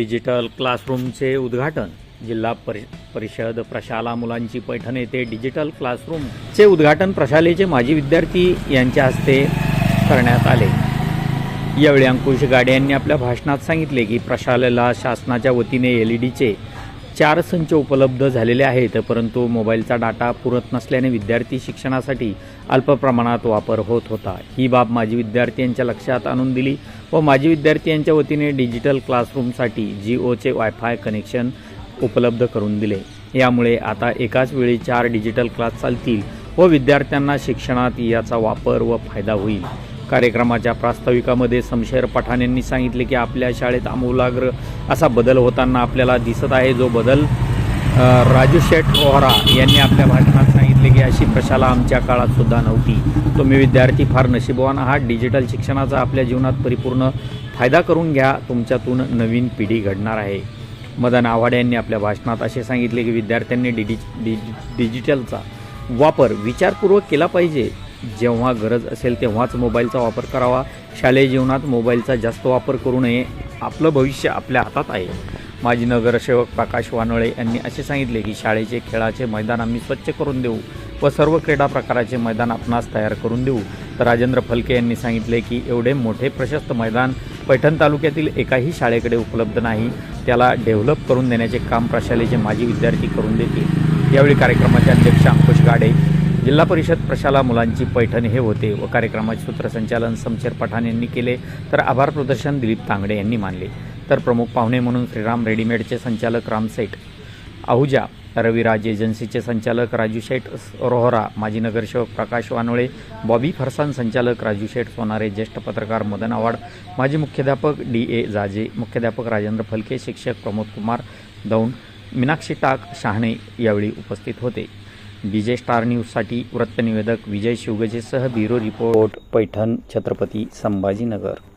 Digital क्लासरूमचे उद्घाटन जिल्हा परि परिषद प्रशाला मुलांची पैठण येथे डिजिटल क्लासरूमचे उद्घाटन प्रशालेचे माजी विद्यार्थी यांच्या हस्ते करण्यात आले. यावेळी अंकुश गाडे यांनी आपल्या भाषणात सांगितले की प्रशालेला शासनाच्या वतीने एल ई डीचे चार संच उपलब्ध झालेले आहेत परंतु मोबाईलचा डाटा पुरत नसल्याने विद्यार्थी शिक्षणासाठी अल्प प्रमाणात वापर होत होता. ही बाब माजी विद्यार्थी यांच्या लक्षात आणून दिली. व माजी विद्यार्थी यांच्या वतीने डिजिटल क्लासरूमसाठी जी ओचे वायफाय कनेक्शन उपलब्ध करून दिले. यामुळे आता एकाच वेळी चार डिजिटल क्लास चालतील व विद्यार्थ्यांना शिक्षणात याचा वापर व फायदा होईल. कार्यक्रमाच्या प्रास्ताविकामध्ये समशेर पठाण यांनी सांगितले की आपल्या शाळेत आमूलाग्र असा बदल होताना आपल्याला दिसत आहे जो बदल राजू शेठ रोहरा यांनी आपल्या भाषणात सांगितले की अशी प्रशाला आमच्या काळात सुद्धा नव्हती. तुम्ही विद्यार्थी फार नशिबवान आहात. डिजिटल शिक्षणाचा आपल्या जीवनात परिपूर्ण फायदा करून घ्या. तुमच्यातून नवीन पिढी घडणार आहे. मदन आव्हाड यांनी आपल्या भाषणात असे सांगितले की विद्यार्थ्यांनी डिजि डिजि डिजिटलचा वापर विचारपूर्वक केला पाहिजे. जेव्हा गरज असेल तेव्हाच मोबाईलचा वापर करावा. शालेय जीवनात मोबाईलचा जास्त वापर करू नये. आपलं भविष्य आपल्या हातात आहे. माजी नगरसेवक प्रकाश वानोळे यांनी असे सांगितले की शाळेचे खेळाचे मैदान आम्ही स्वच्छ करून देऊ व सर्व क्रीडा प्रकाराचे मैदान आपणास तयार करून देऊ. तर राजेंद्र फलके यांनी सांगितले की एवढे मोठे प्रशस्त मैदान पैठण तालुक्यातील एकाही शाळेकडे उपलब्ध नाही. त्याला डेव्हलप करून देण्याचे काम प्रशालेचे माजी विद्यार्थी करून देतील. यावेळी कार्यक्रमाचे अध्यक्ष अंकुश गाडे जिल्हा परिषद प्रशाला मुलांची पैठण हे होते व कार्यक्रमाचे सूत्रसंचालन समशेर पठाण यांनी केले. तर आभार प्रदर्शन दिलीप तांगडे यांनी मानले. तर प्रमुख पाहुणे म्हणून श्रीराम रेडीमेडचे संचालक रामसेठ आहुजा रविराज एजन्सीचे संचालक राजू शेठ रोहरा माजी नगरसेवक प्रकाश वानोळे बॉबी फरसान संचालक राजू शेठ सोनारे ज्येष्ठ पत्रकार मदन आवाड माजी मुख्याध्यापक डी ए जाजे मुख्याध्यापक राजेंद्र फलके शिक्षक प्रमोद कुमार दौंड मीनाक्षी टाक शहाणे यावेळी उपस्थित होते. विजय स्टार न्यूजसाठी वृत्तनिवेदक विजय शिवगजेसह ब्युरो रिपोर्ट पैठण छत्रपती संभाजीनगर.